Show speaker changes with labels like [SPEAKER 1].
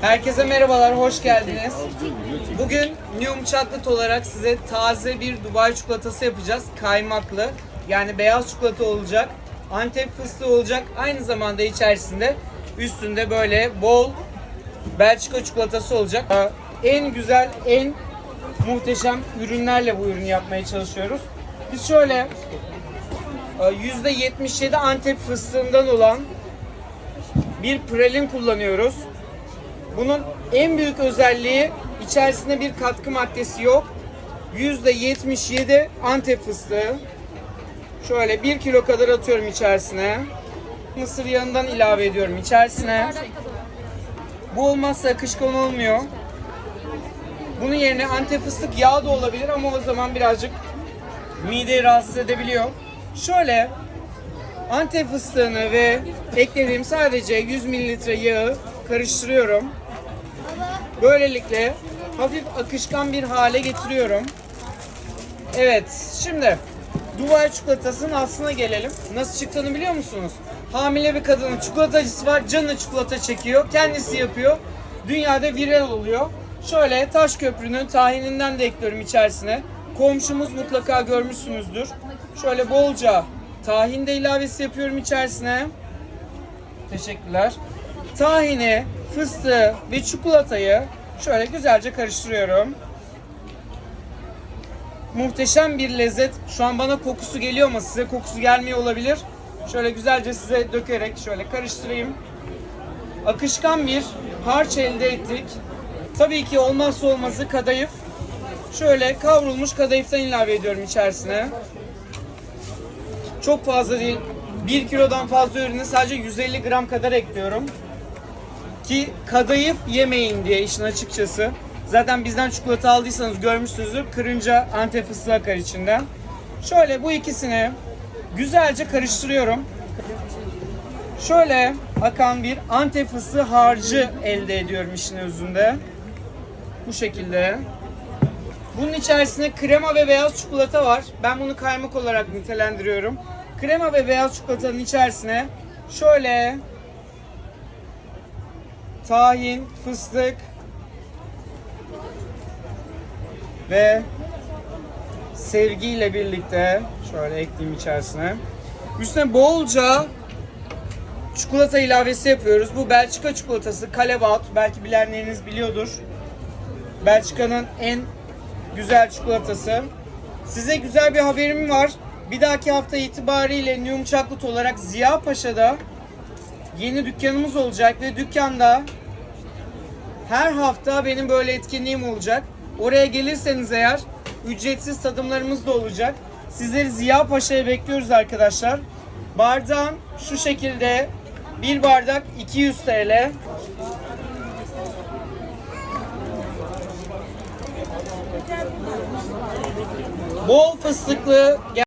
[SPEAKER 1] Herkese merhabalar, hoş geldiniz. Bugün Newm Chocolate olarak size taze bir Dubai çikolatası yapacağız. Kaymaklı, yani beyaz çikolata olacak. Antep fıstığı olacak. Aynı zamanda içerisinde üstünde böyle bol Belçika çikolatası olacak. En güzel, en muhteşem ürünlerle bu ürünü yapmaya çalışıyoruz. Biz şöyle e, %77 Antep fıstığından olan bir pralin kullanıyoruz. Bunun en büyük özelliği içerisinde bir katkı maddesi yok. %77 Antep fıstığı. Şöyle 1 kilo kadar atıyorum içerisine. Mısır yağından ilave ediyorum içerisine. Bu olmazsa akışkan olmuyor. Bunun yerine Antep fıstık yağı da olabilir ama o zaman birazcık mideyi rahatsız edebiliyor. Şöyle Antep fıstığını ve eklediğim sadece 100 mililitre yağı karıştırıyorum. Böylelikle hafif akışkan bir hale getiriyorum. Evet, şimdi Dubai çikolatasının aslına gelelim. Nasıl çıktığını biliyor musunuz? Hamile bir kadının çikolatacısı var, canı çikolata çekiyor, kendisi yapıyor. Dünyada viral oluyor. Şöyle taş köprünün tahininden de ekliyorum içerisine. Komşumuz mutlaka görmüşsünüzdür. Şöyle bolca tahin de ilavesi yapıyorum içerisine. Teşekkürler. Tahini, fıstığı ve çikolatayı şöyle güzelce karıştırıyorum. Muhteşem bir lezzet. Şu an bana kokusu geliyor ama size kokusu gelmiyor olabilir. Şöyle güzelce size dökerek şöyle karıştırayım. Akışkan bir harç elde ettik. Tabii ki olmazsa olmazı kadayıf. Şöyle kavrulmuş kadayıftan ilave ediyorum içerisine. Çok fazla değil. 1 kilodan fazla ürünü sadece 150 gram kadar ekliyorum. Ki kadayıf yemeyin diye işin açıkçası. Zaten bizden çikolata aldıysanız görmüşsünüzdür. Kırınca antep fıstığı akar içinden. Şöyle bu ikisini güzelce karıştırıyorum. Şöyle akan bir antep fıstığı harcı elde ediyorum işin özünde. Bu şekilde. Bunun içerisinde krema ve beyaz çikolata var. Ben bunu kaymak olarak nitelendiriyorum. Krema ve beyaz çikolatanın içerisine şöyle tahin, fıstık ve sevgiyle birlikte şöyle ekleyeyim içerisine. Üstüne bolca çikolata ilavesi yapıyoruz. Bu Belçika çikolatası Callebaut. Belki bilenleriniz biliyordur. Belçika'nın en güzel çikolatası. Size güzel bir haberim var. Bir dahaki hafta itibariyle Newm Chocolate olarak Ziya Paşa'da yeni dükkanımız olacak ve dükkanda her hafta benim böyle etkinliğim olacak. Oraya gelirseniz eğer ücretsiz tadımlarımız da olacak. Sizleri Ziya Paşa'ya bekliyoruz arkadaşlar. Bardağın şu şekilde bir bardak 200 TL. Bol fıstıklı